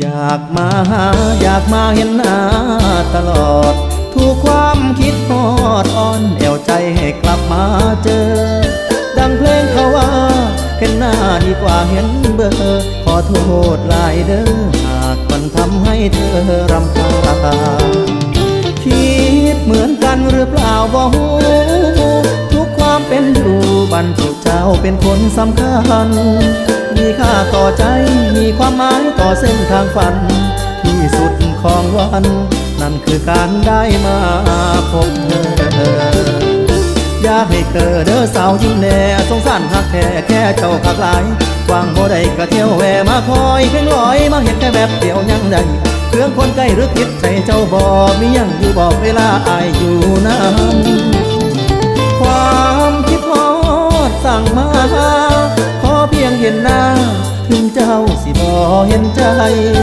อยากมาหาอยากมาเห็นหน้าตลอดทุกความคิดฮอดอ่อนแอวใจให้กลับมาเจอ ดังเพลงเขาว่า เห็นหน้าดีกว่าเห็นเบอร์ ขอโทษหลายเด้อหากมันทำให้เธอรำคาญคิดเหมือนกันหรือเปล่าบ่ฮู้ทุกความเป็นอยู่บรรจุเจ้าเป็นคนสำคัญ มีค่าต่อใจ มีความหมายต่อเส้นทางฝัน ที่สุดของวัน นั่นคือการได้มาพบเธอ อยากให้เกิดเด้อสาวยิ้มแน่สงสารหักแท้แค่เจ้าขักหลายวางบ่ได้ก็เที่ยวแวมาคอยเพ่งลอยมาเห็นแค่แบบเดียวยังได้เครื่องคนใกล้หรือคิดใจเจ้าบ่มียังอยู่บอกเวลาอายอยู่นั้นความคิดฮอดสั่งมาขอเพียงเห็นหน้า จ้าสิบ่เห็นใจ